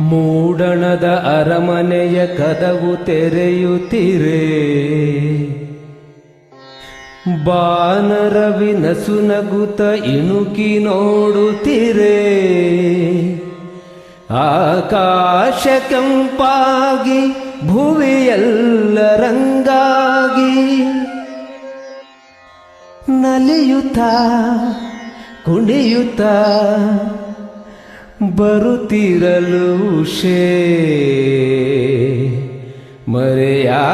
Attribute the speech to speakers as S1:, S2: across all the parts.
S1: ಮೂಡಣದ ಅರಮನೆಯ ಕದವು ತೆರೆಯುತ್ತಿರೆ. ಬಾನರವಿ ನಸುನಗುತ ಇಣುಕಿ ನೋಡುತ್ತಿರೆ. ಆಕಾಶ ಕೆಂಪಾಗಿ ಭುವಿಯೆಲ್ಲ ರಂಗಾಗಿ. ನಲಿಯುತ್ತ ಕುಣಿಯುತ್ತ ಬರುತ್ತಿರಲು ಶೇ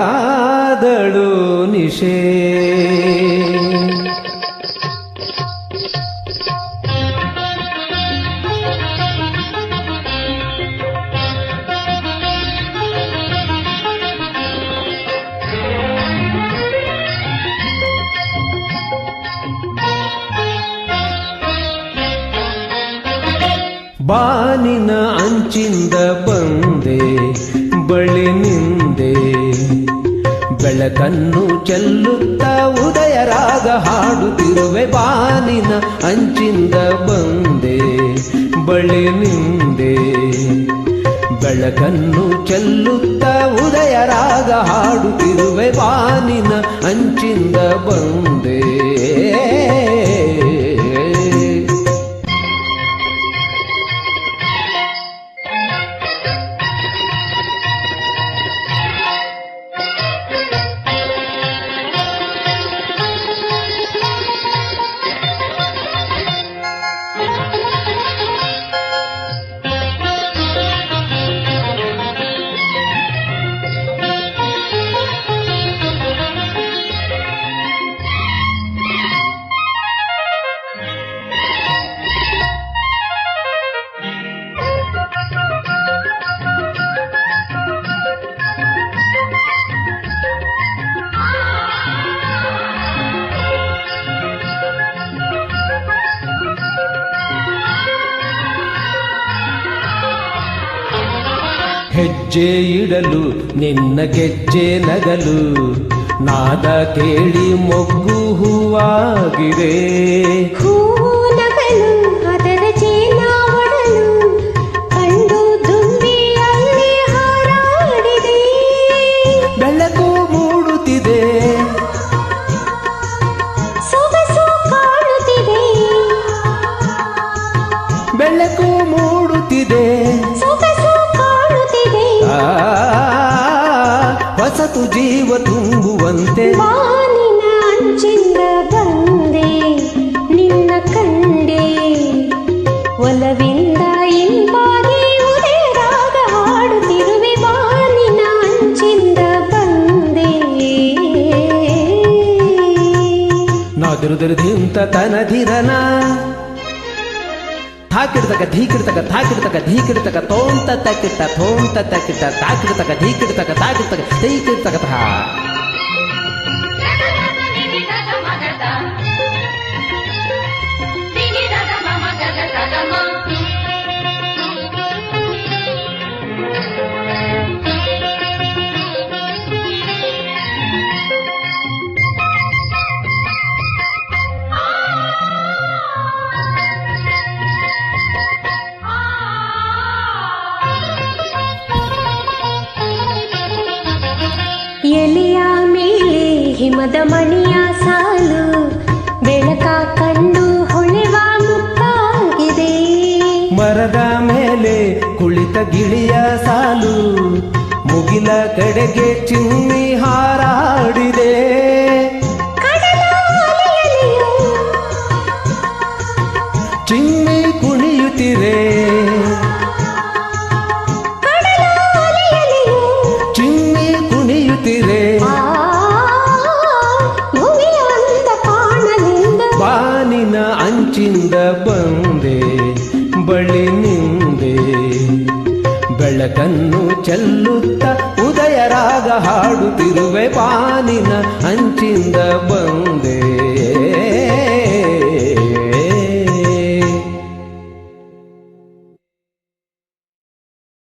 S1: ಮರೆಯಾದಳು ನಿಶೇ ಬಾನಿನ ಅಂಚಿಂದ ಬಂದೆ ಬಳಿ ನಿಂದೆ. ಬೆಳಕನ್ನು ಚೆಲ್ಲುತ್ತ ಉದಯ ರಾಗ ಹಾಡುತ್ತಿರುವೆ ಬಾನಿನ ಅಂಚಿಂದ ಬಂದೆ ಬಳಿ ನಿಂದೆ. ಬೆಳಕನ್ನು ಚೆಲ್ಲುತ್ತ ಉದಯ ರಾಗ ಹಾಡುತ್ತಿರುವೆ ಬಾನಿನ ಅಂಚಿಂದ ಬಂದೆ. ಹೆಜ್ಜೆ ಇಡಲು ನಿನ್ನ ಗೆಜ್ಜೆ ನಗಲು. ನಾದ ಕೇಳಿ ಮೊಗ್ಗು ಹೂವಾಗಿದೆ ಬೆಳಕು ಮೂಡುತ್ತಿದೆ. ಬೆಳಕು ಹೊಸತು ಜೀವ ತುಂಬುವಂತೆ.
S2: ಬಾನಿನ ಅಂಚಿಂದ ಬಂದೆ ನಿನ್ನ ಕಂಡೆ. ಒಲವಿಂದ ಇಂಪಾಗಿ ಉದಯ ರಾಗ ಹಾಡುತ್ತಿರುವೆ ಬಾನಿನ ಅಂಚಿಂದ ಬಂದೆ.
S1: ನಾದಿರುದಿರು ಧಿಂತ ತನಧಿರನ ಥಾಕಿಡ್ತಕ ಧೀಕಿಡ್ತಕ ಥಾಕಿಡ್ತಕ ಧೀಕಿಡ್ತಕ ತೋಂತ ತಕ್ಕಿಟ್ಟ ಥೋಂತ ತಕ್ಕಿಟ್ಟ ತಾಕಿಡ್ತಕ ಧೀಕಿಡ್ತಕ ತಾಕಿಡ್ತಕ ಧೀಕಿಡ್ತಕ
S2: ಎಲೆಯ ಮೇಲೆ ಹಿಮದ ಮಣಿಯ ಸಾಲು ಬೆಳಕ ಕಂಡು ಹೊಳೆವ ಮುತ್ತಾಗಿದೆ
S1: ಮರದ ಮೇಲೆ ಕುಳಿತ ಗಿಳಿಯ ಸಾಲು ಮುಗಿಲ ಕಡೆಗೆ ಚಿಮ್ಮಿ ಹಾರಾಡಿದೆ. ಚಿಮ್ಮಿ ಕುಣಿಯುತ್ತಿರೆ ಬೆಳಕನ್ನು ಚೆಲ್ಲುತ್ತ ಉದಯರಾಗ ಹಾಡುತ್ತಿರುವೆ ಪಾನಿನ ಅಂಚಿಂದ ಬಂದೆ